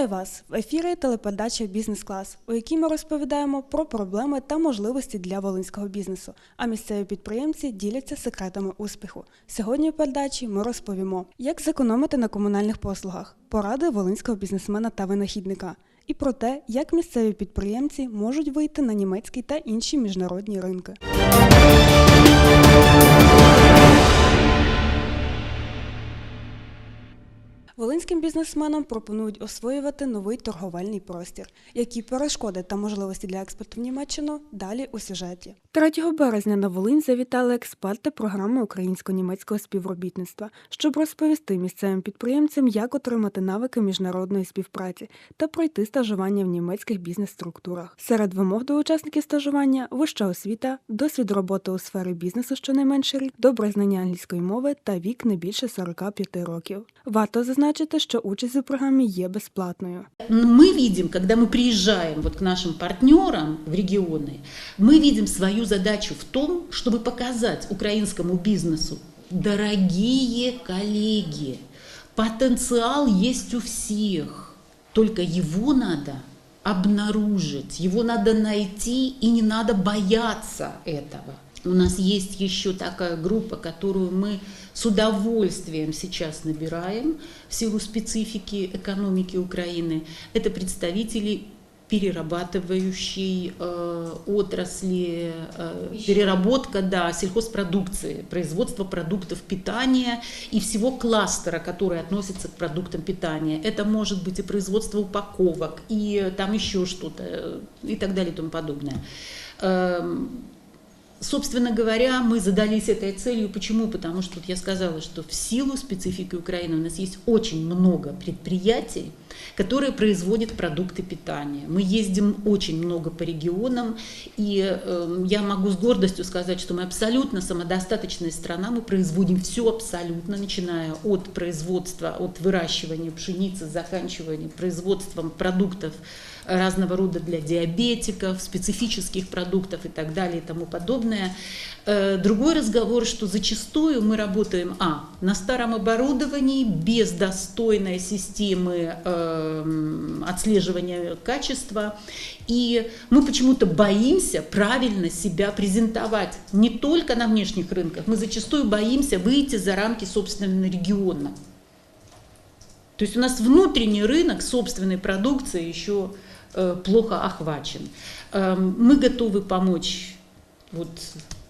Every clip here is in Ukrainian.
Вітаю вас в ефірі телепередача Бізнес-клас, у якій ми розповідаємо про проблеми та можливості для волинського бізнесу. А місцеві підприємці діляться секретами успіху. Сьогодні в передачі ми розповімо, як зекономити на комунальних послугах, поради волинського бізнесмена та винахідника, і про те, як місцеві підприємці можуть вийти на німецький та інші міжнародні ринки. Волинським бізнесменам пропонують освоювати новий торговельний простір. Які перешкоди та можливості для експорту в Німеччину далі у сюжеті. 3 березня на Волинь завітали експерти програми українсько-німецького співробітництва, щоб розповісти місцевим підприємцям, як отримати навики міжнародної співпраці та пройти стажування в німецьких бізнес-структурах. Серед вимог до учасників стажування вища освіта, досвід роботи у сфері бізнесу щонайменше рік, добре знання англійської мови та вік не більше 45 років. Варто зазначити, що участь у програмі є безплатною. Мы видим, когда мы приезжаем вот к нашим партнерам в регионы, мы видим свою задачу в том, чтобы показать украинскому бизнесу, дорогие коллеги, потенциал есть у всех, только его надо обнаружить, его надо найти и не надо бояться этого. У нас есть еще такая группа, которую мы с удовольствием сейчас набираем в силу специфики экономики Украины. Это представители перерабатывающей э, отрасли, э, переработка да, сельхозпродукции, производство продуктов питания и всего кластера, который относится к продуктам питания. Это может быть и производство упаковок, и там еще что-то, э, и так далее и тому подобное. Эм, Собственно говоря, мы задались этой целью. Почему? Потому что вот я сказала, что в силу специфики Украины у нас есть очень много предприятий, которые производят продукты питания. Мы ездим очень много по регионам, и э, я могу с гордостью сказать, что мы абсолютно самодостаточная страна, мы производим все абсолютно, начиная от производства, от выращивания пшеницы, заканчивая производством продуктов разного рода для диабетиков, специфических продуктов и так далее и тому подобное. Э, Другой разговор, что зачастую мы работаем а, на старом оборудовании, без достойной системы э, отслеживания качества, и мы почему-то боимся правильно себя презентовать не только на внешних рынках, мы зачастую боимся выйти за рамки собственного региона. То есть у нас внутренний рынок собственной продукции еще э, плохо охвачен. Эм, Мы готовы помочь вот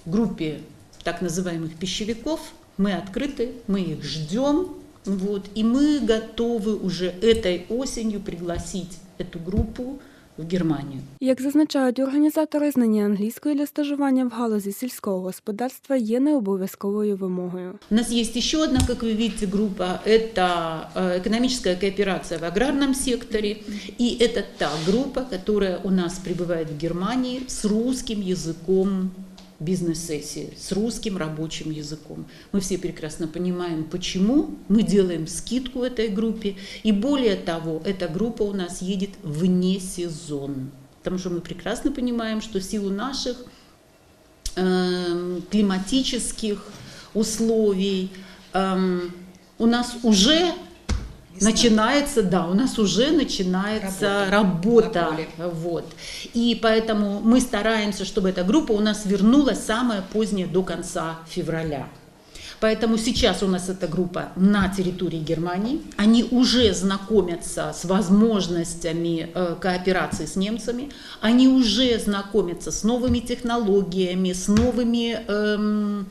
группе так называемых пищевиков. Мы открыты, мы их ждем. Вот, и мы готовы уже этой осенью пригласить эту группу в Германию. Як зазначають організатори, знання англійської для стажування в галузі сільського господарства є необов'язковою вимогою. У нас есть еще одна, как вы видите, группа. Это э, экономическая кооперация в аграрном секторе. И это та группа, которая у нас пребывает в Германии с русским языком бизнес-сессии, с русским рабочим языком. Мы все прекрасно понимаем, почему мы делаем скидку этой группе. И более того, эта группа у нас едет вне сезон. Потому что мы прекрасно понимаем, что в силу наших эм, климатических условий эм, у нас уже начинается, да, у нас уже начинается Работа работа, на вот. И поэтому мы стараемся, чтобы эта группа у нас вернулась самое позднее до конца февраля. Поэтому сейчас у нас эта группа на территории Германии. Они уже знакомятся с возможностями э, кооперации с немцами. Они уже знакомятся с новыми технологиями, с новыми эм,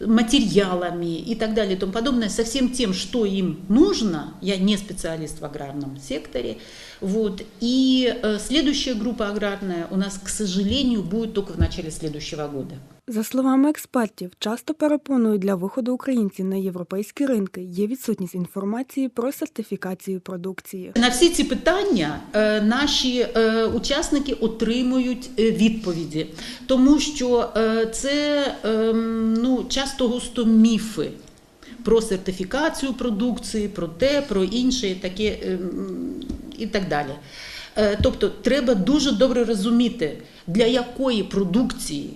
материалами и так далее и тому подобное, со всем тем, что им нужно. Я не специалист в аграрном секторе. Вот. И э, следующая группа аграрная у нас, к сожалению, будет только в начале следующего года. За словами експертів, часто перепоною для виходу українців на європейські ринки є відсутність інформації про сертифікацію продукції. На всі ці питання е, наші е, учасники отримують е, відповіді, тому що це е, ну, часто густо міфи. Про сертифікацію продукції, про те, про інше, таке е, і так далі. Е, Тобто, треба дуже добре розуміти, для якої продукції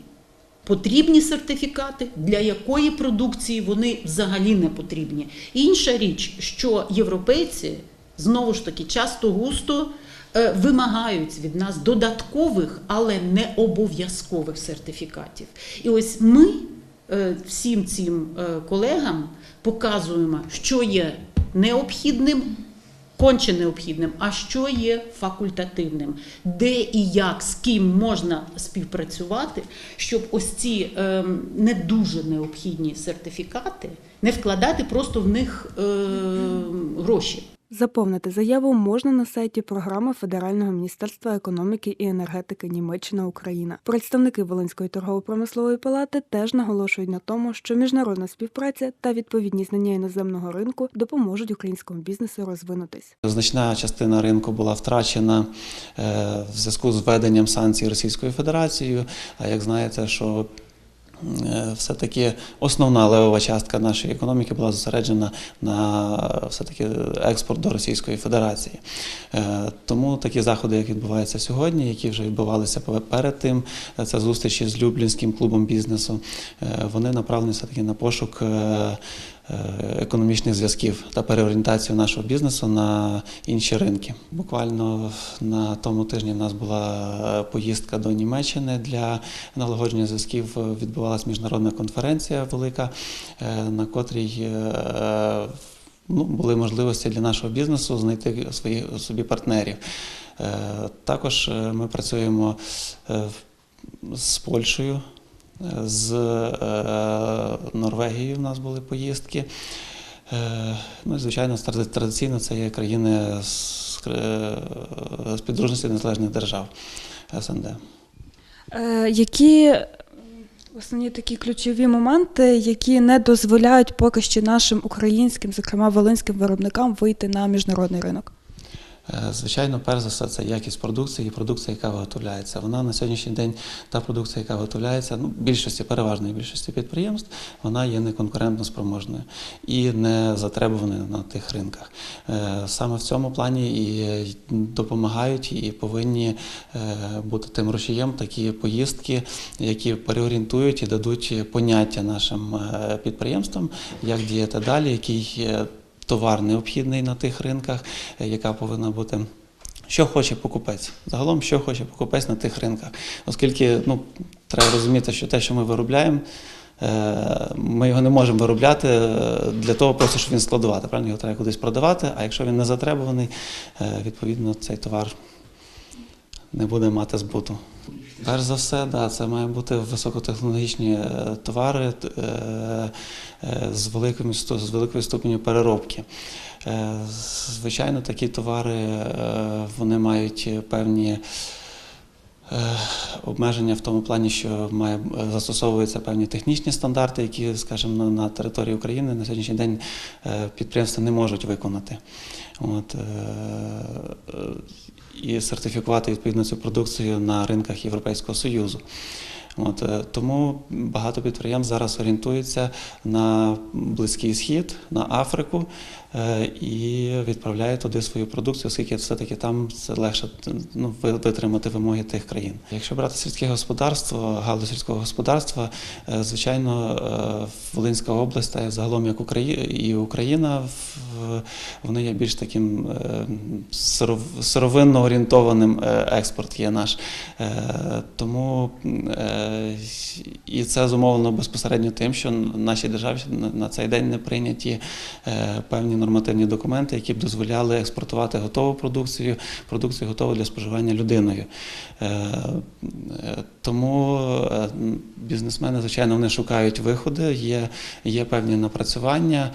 потрібні сертифікати, для якої продукції вони взагалі не потрібні. Інша річ, що європейці знову ж таки часто густо е, вимагають від нас додаткових, але не обов'язкових сертифікатів. І ось ми всім цим е, колегам показуємо, що є необхідним. Конче необхідним, а що є факультативним, де і як з ким можна співпрацювати, щоб ось ці ем, не дуже необхідні сертифікати не вкладати просто в них ем, гроші. Заповнити заяву можна на сайті програми Федерального міністерства економіки і енергетики Німеччина Україна. Представники Волинської торгово-промислової палати теж наголошують на тому, що міжнародна співпраця та відповідні знання іноземного ринку допоможуть українському бізнесу розвинутись. Значна частина ринку була втрачена е, в зв'язку з введенням санкцій Російською Федерацією. А як знаєте, що все-таки основна левова частка нашої економіки була зосереджена на е, все-таки експорт до Російської Федерації. Е, Тому такі заходи, як відбуваються сьогодні, які вже відбувалися перед тим, е, це зустрічі з Люблінським клубом бізнесу, е, вони направлені все-таки на пошук. Е, економічних зв'язків та переорієнтацію нашого бізнесу на інші ринки. Буквально на тому тижні в нас була е, поїздка до Німеччини для налагодження зв'язків. Відбувалася міжнародна конференція велика, е, на котрій ну, були можливості для нашого бізнесу знайти свої, собі партнерів. Також ми працюємо з Польщею, з е, Норвегією в нас були поїздки. Е, Ну звичайно, традиційно це є країни з, підружності незалежних держав СНД. Е, які основні такі ключові моменти, які не дозволяють поки що нашим українським, зокрема волинським виробникам, вийти на міжнародний ринок? Е, Звичайно, перш за все, це якість продукції і продукція, яка виготовляється. Вона на сьогоднішній день, та продукція, яка виготовляється, ну, більшості, переважної більшості підприємств, вона є неконкурентно спроможною і не затребуваною на тих ринках. Е, Саме в цьому плані і допомагають і повинні е, бути тим рушієм такі поїздки, які переорієнтують і дадуть поняття нашим підприємствам, як діяти далі, який товар необхідний на тих ринках, е, яка повинна бути. Що хоче покупець? Загалом, що хоче покупець на тих ринках. Оскільки ну, треба розуміти, що те, що ми виробляємо, е, ми його не можемо виробляти е, для того, просто щоб він складувати. Правильно, його треба кудись продавати, а якщо він не затребуваний, відповідно цей товар не буде мати збуту. Перш за все, да, це мають бути високотехнологічні е, товари е, е, з, великим, сто- з великою ступеню переробки. Звичайно, такі товари вони мають певні обмеження в тому плані, що має, застосовуються певні технічні стандарти, які, скажімо, на, території України на сьогоднішній день е, підприємства не можуть виконати. От, е, е, і сертифікувати відповідно цю продукцію на ринках Європейського Союзу. От, е, тому багато підприємств зараз орієнтуються на Близький Схід, на Африку е, і відправляють туди свою продукцію, оскільки все-таки там це легше ну, витримати вимоги тих країн. Якщо брати сільське господарство, галузь сільського господарства, е, звичайно, е, Волинська область та загалом як Украї- і Україна, вони є більш таким е, сировинно орієнтованим е, експорт є наш. Е, Тому е, і це зумовлено безпосередньо тим, що в нашій державі на- цей день не прийняті е, певні нормативні документи, які б дозволяли експортувати готову продукцію, продукцію готову для споживання людиною. Е, е, Тому е, бізнесмени, звичайно, вони шукають виходи, є, є певні напрацювання.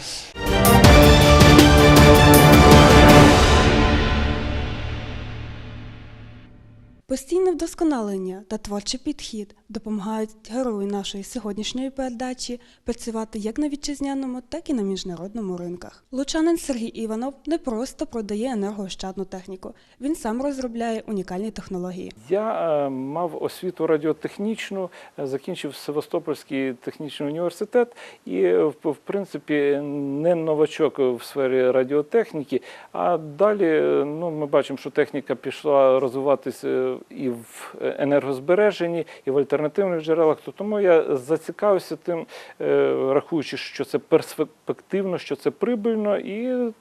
Постійне вдосконалення та творчий підхід допомагають герою нашої сьогоднішньої передачі працювати як на вітчизняному, так і на міжнародному ринках. Лучанин Сергій Іванов не просто продає енергоощадну техніку, він сам розробляє унікальні технології. Я е, мав освіту радіотехнічну, е, закінчив Севастопольський технічний університет і, е, в, принципі, не новачок в сфері радіотехніки. А далі ну, ми бачимо, що техніка пішла розвиватися і в енергозбереженні, і в альтернативних джерелах. То тому я зацікавився тим, е, рахуючи, що це перспективно, що це прибильно, і е,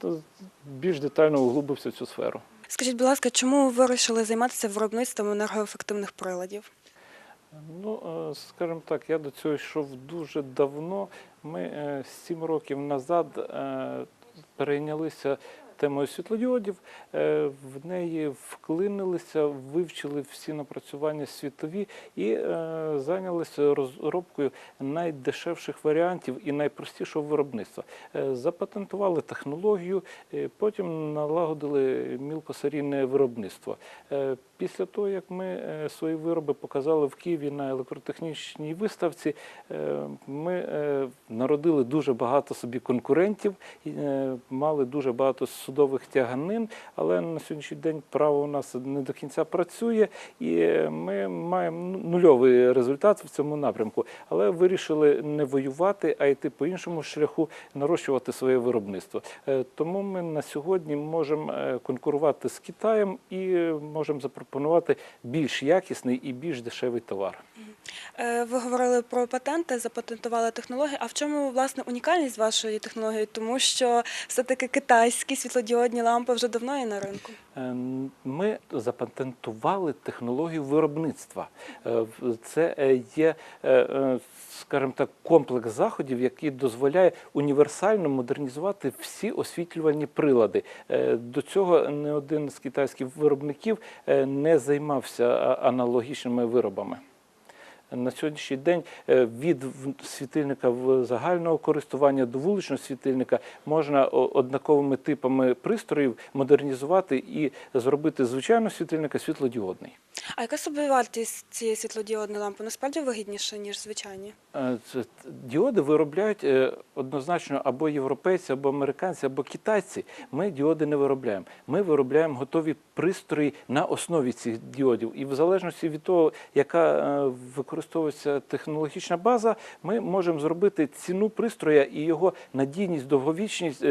більш детально углубився в цю сферу. Скажіть, будь ласка, чому ви вирішили займатися виробництвом енергоефективних приладів? Ну, е, скажімо так, я до цього йшов дуже давно. Ми е, сім років назад е, перейнялися темою світлодіодів, е, в неї вклинилися, вивчили всі напрацювання світові і е, зайнялися розробкою найдешевших варіантів і найпростішого виробництва. Е, Запатентували технологію, потім налагодили мілкосерійне виробництво. Після того, як ми свої вироби показали в Києві на електротехнічній виставці, ми народили дуже багато собі конкурентів, мали дуже багато судових тяганин, але на сьогоднішній день право у нас не до кінця працює, і ми маємо ну, нульовий результат в цьому напрямку. Але вирішили не воювати, а йти по іншому шляху, нарощувати своє виробництво. Е, Тому ми на сьогодні можемо е, конкурувати з Китаєм і можемо запропонувати більш якісний і більш дешевий товар. Е, Ви говорили про патенти, запатентували технології. А в чому власне унікальність вашої технології? Тому що все-таки китайські світлодіодні лампи вже давно є на ринку. Е, Ми запатентували технологію виробництва. Е, Це е, є, е, скажімо так, комплекс заходів, який дозволяє універсально модернізувати всі освітлювальні прилади. До цього не один з китайських виробників не займався аналогічними виробами. На сьогоднішній день е, від світильника загального користування до вуличного світильника можна однаковими типами пристроїв модернізувати і зробити звичайного світильника світлодіодний. А яка собівартість цієї світлодіодної лампи? Насправді вигідніша, ніж звичайні? Е, Діоди виробляють е, однозначно або європейці, або американці, або китайці. Ми діоди не виробляємо. Ми виробляємо готові пристрої на основі цих діодів. І в залежності від того, яка е, використовується технологічна база, ми можемо зробити ціну пристроя і його надійність, довговічність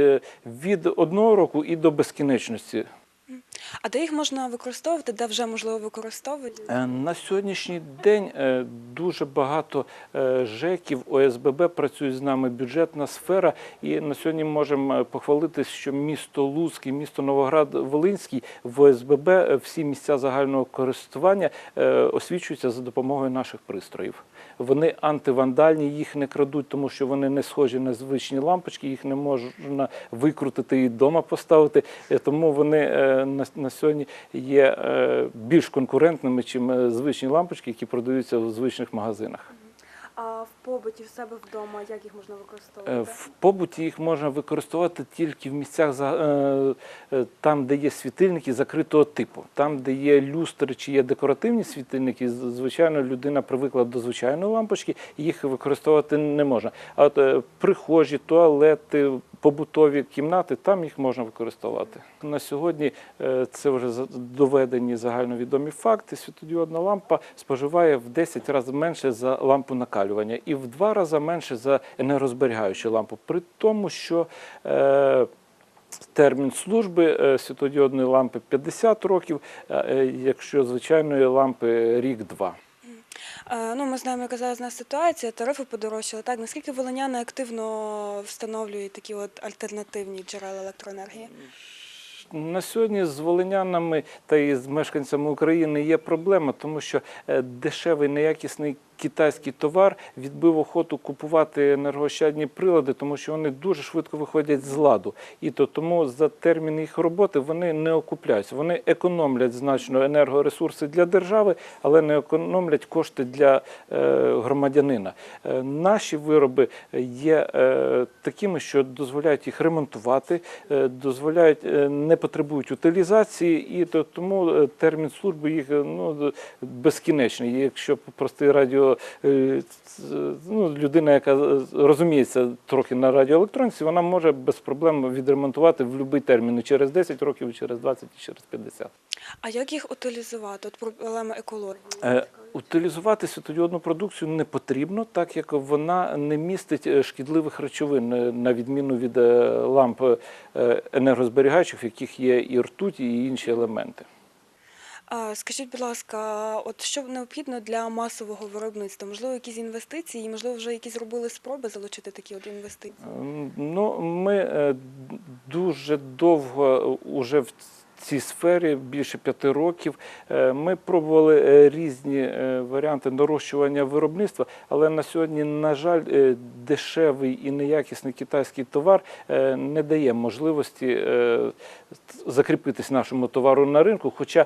від одного року і до безкінечності. А де їх можна використовувати, де вже можливо використовують? Е, На сьогоднішній день е, дуже багато е, ЖЕКів, ОСББ працюють з нами, бюджетна сфера. І на сьогодні можемо похвалитись, що місто Луцьк і місто Новоград-Волинський в ОСББ всі місця загального користування освічуються за допомогою наших пристроїв. Вони антивандальні, їх не крадуть, тому що вони не схожі на звичні лампочки, їх не можна викрутити і вдома поставити. Е, Тому вони е, на, сьогодні є е, більш конкурентними, чим звичні лампочки, які продаються в звичних магазинах. А в побуті в себе вдома як їх можна Е, використовувати? В побуті їх можна використовувати тільки в місцях, е, е, там, де є світильники закритого типу. Там, де є люстри чи є декоративні світильники, звичайно, людина привикла до звичайної лампочки, їх використовувати не можна. А от прихожі, туалети, побутові кімнати, там їх можна використовувати. На сьогодні е, це вже доведені загальновідомі факти. Світодіодна лампа споживає в 10 разів менше за лампу накалювання і в 2 рази менше за енергозберігаючу лампу. При тому, що е, Термін служби е, світодіодної лампи 50 років, якщо звичайної лампи рік-два. Е, Ну, ми знаємо, яка зараз у нас ситуація, тарифи подорожчали. Так, наскільки волиняни активно встановлюють такі от альтернативні джерела електроенергії? На сьогодні з волинянами та і з мешканцями України є проблема, тому що е, дешевий неякісний китайський товар відбив охоту купувати енергоощадні прилади, тому що вони дуже швидко виходять з ладу. І то тому за термін їх роботи вони не окупляються. Вони економлять значно енергоресурси для держави, але не економлять кошти для е, громадянина. Е, наші вироби є е, такими, що дозволяють їх ремонтувати, е, дозволяють е, не потребують утилізації, і то тому е, термін служби їх е, ну безкінечний. Якщо простий радіо е, ну, людина, яка розуміється трохи на радіоелектроніці, вона може без проблем відремонтувати в будь-який термін і через 10 років, і через 20, і через 50. А як їх утилізувати? От проблема екології. Е, Утилізувати світодіодну продукцію не потрібно, так як вона не містить е, шкідливих речовин, е, на відміну від ламп е, енергозберігаючих, в яких є і ртуть, і інші елементи. Скажіть, будь ласка, от що необхідно для масового виробництва? Можливо, якісь інвестиції, можливо, вже якісь робили спроби залучити такі от інвестиції? Ем, Ну, ми е, дуже довго уже в цій сфері, більше п'яти років. Е, Ми пробували е, різні е, варіанти нарощування виробництва, але на сьогодні, на жаль, дешевий і неякісний китайський товар не дає можливості закріпитись нашому товару на ринку. Хоча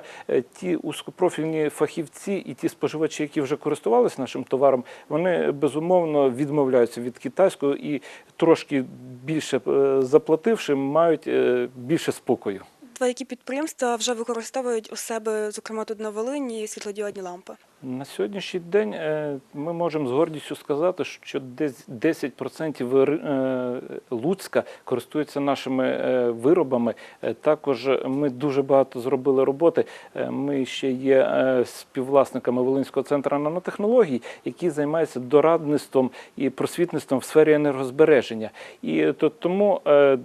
ті узкопрофільні фахівці і ті споживачі, які вже користувалися нашим товаром, вони безумовно відмовляються від китайського і трошки більше заплативши, мають більше спокою. Два які підприємства вже використовують у себе, зокрема тут на Волині, світлодіодні лампи? На сьогоднішній день е, ми можемо з гордістю сказати, що десь 10% е, Луцька користуються нашими е, виробами. Також ми дуже багато зробили роботи. Ми ще є співвласниками Волинського центру нанотехнологій, які займаються дорадництвом і просвітництвом в сфері енергозбереження. І то тому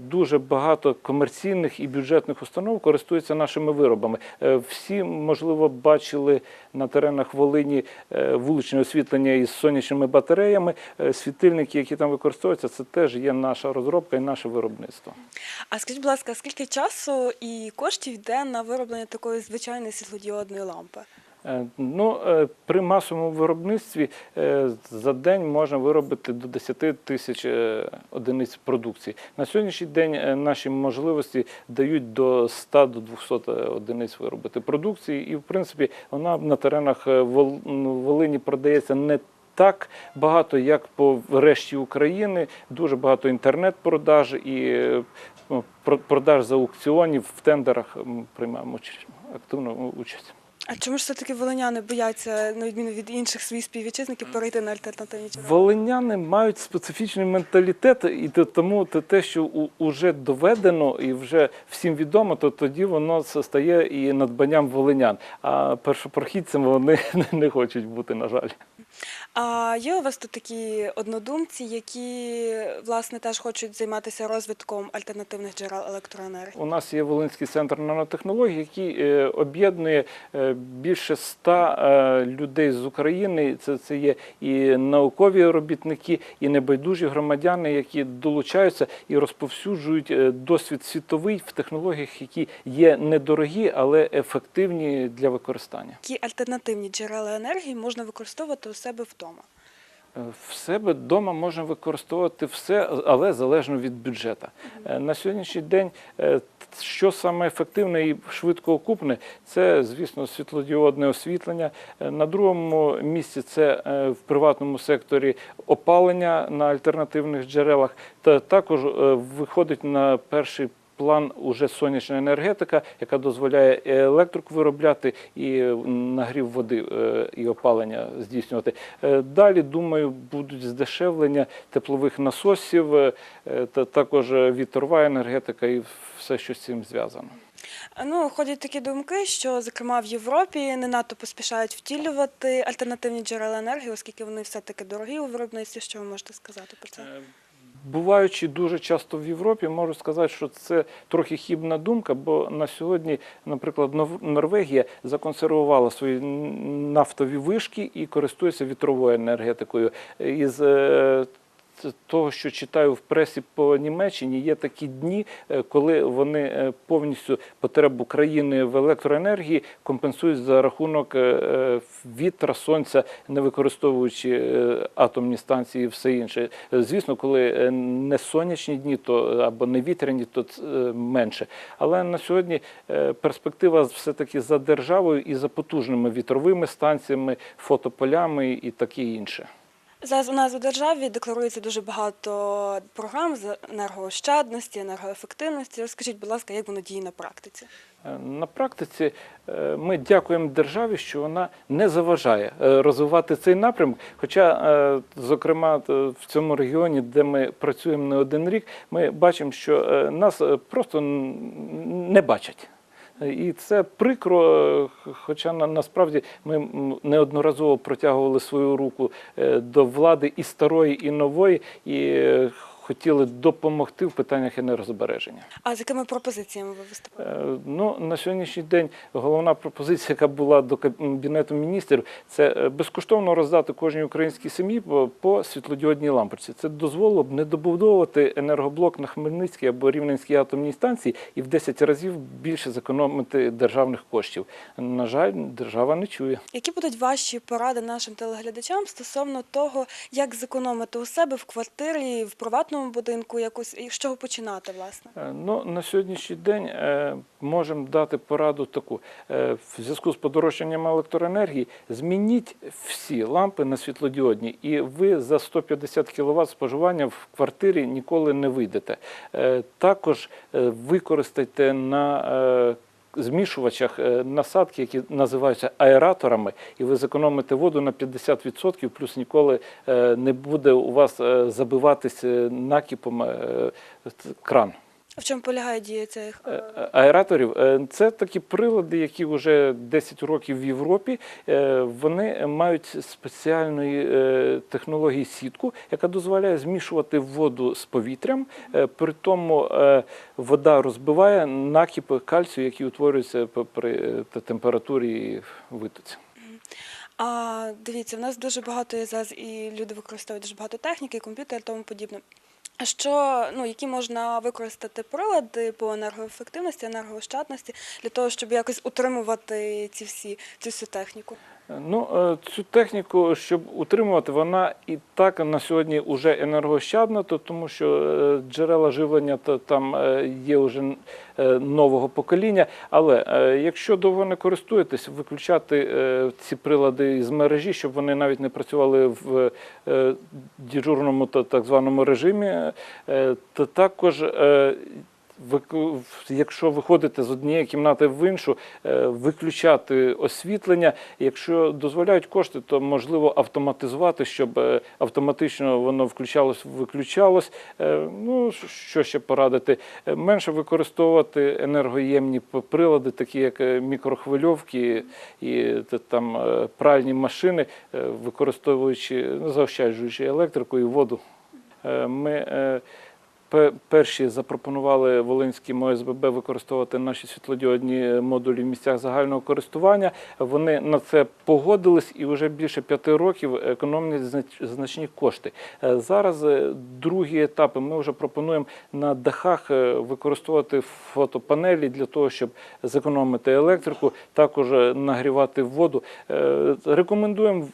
дуже багато комерційних і бюджетних установ користуються нашими виробами. Всі, можливо, бачили на теренах Волині е, вуличне освітлення із сонячними батареями. Е, Світильники, які там використовуються, це теж є наша розробка і наше виробництво. А скажіть, будь ласка, скільки часу і коштів йде на вироблення такої звичайної світлодіодної лампи? Е, Ну, е, при масовому виробництві е, за день можна виробити до 10 тисяч одиниць продукції. На сьогоднішній день наші можливості дають до 100 до 200 одиниць виробити продукції, і в принципі вона на теренах ну, Волині продається не так багато, як по решті України. Дуже багато інтернет-продаж і продаж за аукціонів в тендерах приймаємо активну участь. А чому ж все-таки волиняни бояться, на відміну від інших своїх співвітчизників, перейти на альтернативні джерела? Волиняни мають специфічний менталітет, і то- тому те, що вже доведено і вже всім відомо, то тоді воно стає і надбанням волинян. А першопрохідцями вони не хочуть бути, на жаль. А є у вас тут такі однодумці, які власне теж хочуть займатися розвитком альтернативних джерел електроенергії? У нас є Волинський центр нанотехнологій, який е, об'єднує е, більше ста е, людей з України. Це, це є і наукові робітники, і небайдужі громадяни, які долучаються і розповсюджують досвід світовий в технологіях, які є недорогі, але ефективні для використання. Які альтернативні джерела енергії можна використовувати у себе вдома? Е, В себе вдома можна використовувати все, але залежно від бюджету. Е, На сьогоднішній день, е, що саме ефективне і швидко окупне, це, звісно, світлодіодне освітлення. На другому місці це в приватному секторі опалення на альтернативних джерелах. Та також виходить на перший план уже сонячна енергетика, яка дозволяє електрику виробляти і нагрів води е, і опалення здійснювати. Е, Далі, думаю, будуть здешевлення теплових насосів, е, та також вітрова енергетика і все, що з цим зв'язано. Ну, ходять такі думки, що, зокрема, в Європі не надто поспішають втілювати альтернативні джерела енергії, оскільки вони все-таки дорогі у виробництві. Що ви можете сказати про це? Буваючи дуже часто в Європі, можу сказати, що це трохи хібна думка, бо на сьогодні, наприклад, Норвегія законсервувала свої нафтові вишки і користується вітровою енергетикою. Із е, того, що читаю в пресі по Німеччині, є такі дні, е, коли вони е, повністю потребу країни в електроенергії компенсують за рахунок е, вітра, сонця, не використовуючи атомні станції і все інше. Звісно, коли не сонячні дні, то або не вітряні, то менше. Але на сьогодні перспектива все-таки за державою і за потужними вітровими станціями, фотополями і таке інше. Зараз у нас у державі декларується дуже багато програм з енергоощадності, енергоефективності. Розкажіть, будь ласка, як воно діє на практиці? Е, На практиці е, ми дякуємо державі, що вона не заважає е, розвивати цей напрямок. Хоча, зокрема, в цьому регіоні, де ми працюємо не один рік, ми бачимо, що нас просто не бачать. І це прикро, хоча на, насправді ми неодноразово протягували свою руку е, до влади і старої, і нової, і е, хотіли допомогти в питаннях енергозбереження. А з якими пропозиціями ви виступаєте? Е, Ну, на сьогоднішній день головна пропозиція, яка була до Кабінету міністрів, це е, безкоштовно роздати кожній українській сім'ї по світлодіодній лампочці. Це дозволило б не добудовувати енергоблок на Хмельницькій або Рівненській атомній станції і в 10 разів більше зекономити державних коштів. На жаль, держава не чує. Які будуть ваші поради нашим телеглядачам стосовно того, як зекономити у себе в квартирі, в приватному будинку, якось і з чого починати, власне? Е, Ну, на сьогоднішній день е, можемо дати пораду таку. Е, в зв'язку з подорожчанням електроенергії змініть всі лампи на світлодіодні, і ви за 150 кВт споживання в квартирі ніколи не вийдете. Також використайте на Змішувачах е, насадки, які називаються аераторами, і ви зекономите воду на 50%, плюс ніколи е, не буде у вас е, забиватись накіпом кран. В чому полягає дія цих? Е, е, Аераторів Е, це такі прилади, які вже 10 років в Європі. Вони мають спеціальної технології сітку, яка дозволяє змішувати воду з повітрям. При тому вода розбиває накіп кальцію, який утворюється п- при температурі витоці. А дивіться, в нас дуже багато є зараз і люди використовують дуже багато техніки, комп'ютер і тому подібне. Що, ну, які можна використати прилади по енергоефективності, енергоощадності для того, щоб якось утримувати ці всі цю всю техніку? Ну, е, цю техніку, щоб утримувати, вона і так на сьогодні вже енергоощадна, то тому що е, джерела живлення то там е, є вже нового покоління. Але якщо довго не користуєтесь, виключати ці прилади з мережі, щоб вони навіть не працювали в дежурному та так званому режимі, то також. Якщо виходите з однієї кімнати в іншу, е, виключати освітлення. Якщо дозволяють кошти, то можливо автоматизувати, щоб е, автоматично воно включалось, виключалось. Е, Ну що ще порадити? Менше використовувати енергоємні прилади, такі як мікрохвильовки і там пральні машини, використовуючи ну, заощаджуючи електрику і воду. Ми перші запропонували Волинським ОСББ використовувати наші світлодіодні модулі в місцях загального користування. Вони на це погодились і вже більше п'яти років економлять значні кошти. Е, Зараз е, другі етапи ми вже пропонуємо на дахах е, використовувати фотопанелі для того, щоб зекономити електрику, також нагрівати воду. Рекомендуємо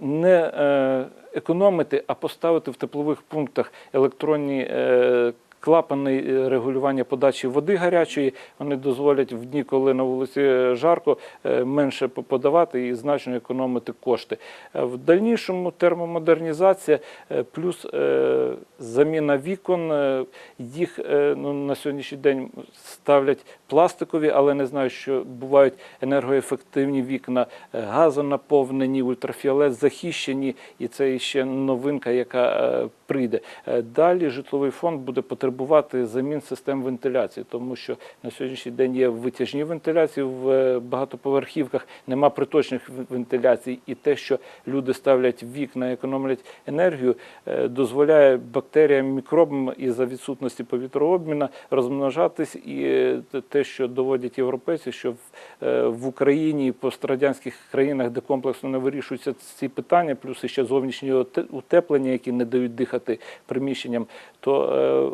не е, економити, а поставити в теплових пунктах електронні е, клапани е, регулювання подачі води гарячої. Вони дозволять в дні, коли на вулиці жарко, е, менше подавати і значно економити кошти. Е, В дальнішому термомодернізація е, плюс е, заміна вікон. е, Їх е, ну, на сьогоднішній день ставлять пластикові, але не знаю, що бувають енергоефективні вікна, е, газонаповнені, ультрафіолет захищені, і це ще новинка, яка е, прийде. Е, Далі житловий фонд буде потребувати замін систем вентиляції, тому що на сьогоднішній день є витяжні вентиляції в е, багатоповерхівках, нема приточних вентиляцій, і те, що люди ставлять вікна, економлять енергію, е, дозволяє бактеріям, мікробам і за відсутності повітрообміну розмножатись, і е, те- що доводять європейці, що в, Україні і пострадянських країнах, де комплексно не вирішуються ці питання, плюс ще зовнішні утеплення, які не дають дихати приміщенням, то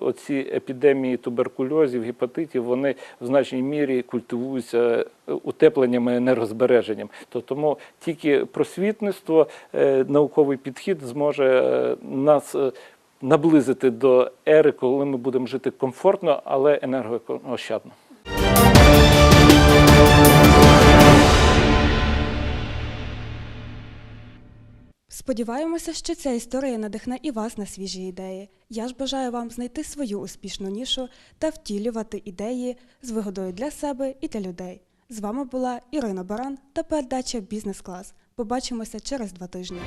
е, оці епідемії туберкульозів, гепатитів, вони в значній мірі культивуються утепленнями, утепленням і енергозбереженням. То тому тільки просвітництво, е, науковий підхід зможе е, нас. е, Наблизити до ери, коли ми будемо жити комфортно, але енергоощадно. Сподіваємося, що ця історія надихне і вас на свіжі ідеї. Я ж бажаю вам знайти свою успішну нішу та втілювати ідеї з вигодою для себе і для людей. З вами була Ірина Баран та передача Бізнес Клас. Побачимося через два тижні.